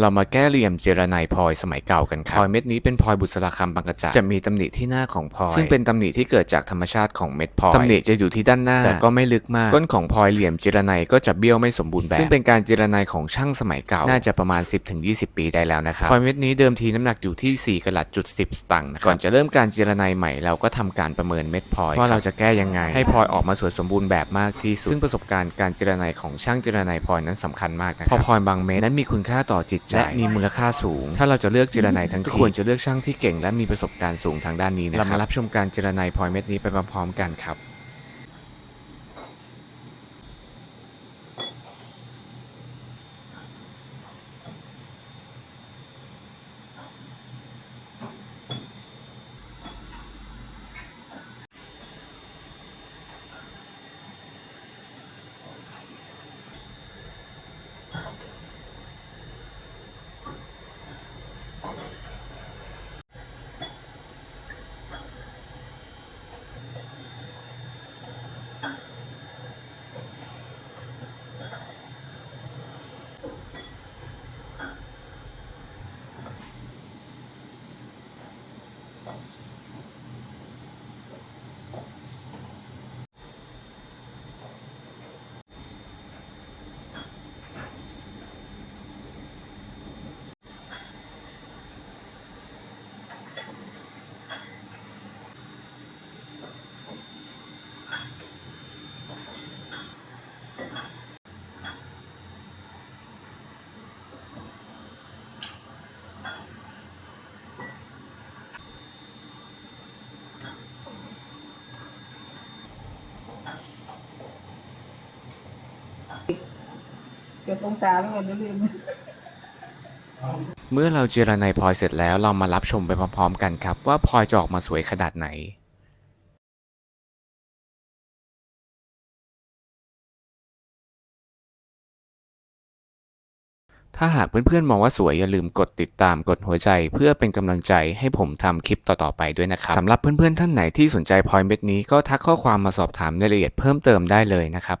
เรามาแก้เหลี่ยมเจรไนพลอยสมัยเก่ากันครับพลอยเม็ดนี้เป็นพลอยบุษราคำบางกระจัจะมีตำหนิที่หน้าของพลอย ซึ่งเป็นตำหนิที่เกิดจากธรรมชาติของเม็ดพลอยตำหนิจะอยู่ที่ด้านหน้าแต่ก็ไม่ลึกมาก ก้นของพลอยเหลี่ยมเจรไนก็จะเบี้ยวไม่สมบูรณ์แบบ ซึ่งเป็นการเจรไนของช่างสมัยเก่า น่าจะประมาณ 10-20 ปีได้แล้วนะครับพลอยเม็ดนี้เดิมทีน้ำหนักอยู่ที่4กะลัดจุด10สตางค์นะครับก่อนจะเริ่มการเจรไนใหม่เราก็ทำการประเมินเม็ดพลอยว่าเราจะแก้ยังไง ให้พลอยออกมาสวยสมบูรณ์แบบมากที่สุดซึ่งประสบการณ์การเจรไนของช่างเจรไนพลอยนั้นสำคัญมากนะครับเพราะพลอยบางเม็ดนั้นมีคุณค่าต่อจิตใจและมีมูลค่าสูง ถ้าเราจะเลือกเจรไนทั้งทีควรจะเลือกช่างที่เก่งและมีประสบการณ์สูงทางด้านนี้นะครับเรามารับชมการเจรไนพลอยเม็ดนี้ไปพร้อมๆกันครับ เกื อบองศาแล้วก่อนจะลืมเมื่อเราเจรไนพลอยเสร็จแล้วเรามารับชมไปพร้อมๆกันครับ ว่าพลอยจะออกมาสวยขนาดไหนถ้าหากเพื่อนๆมองว่าสวยอย่าลืมกดติดตามกดหัวใจ เพื่อเป็นกำลังใจให้ผมทำคลิปต่อๆไปด้วยนะครับสำหรับเพื่อนๆท่านไหนที่สนใจพลอยเม็ดนี้ก็ทักข้อความมาสอบถามรายละเอียดเพิ่มเติมได้เลยนะครับ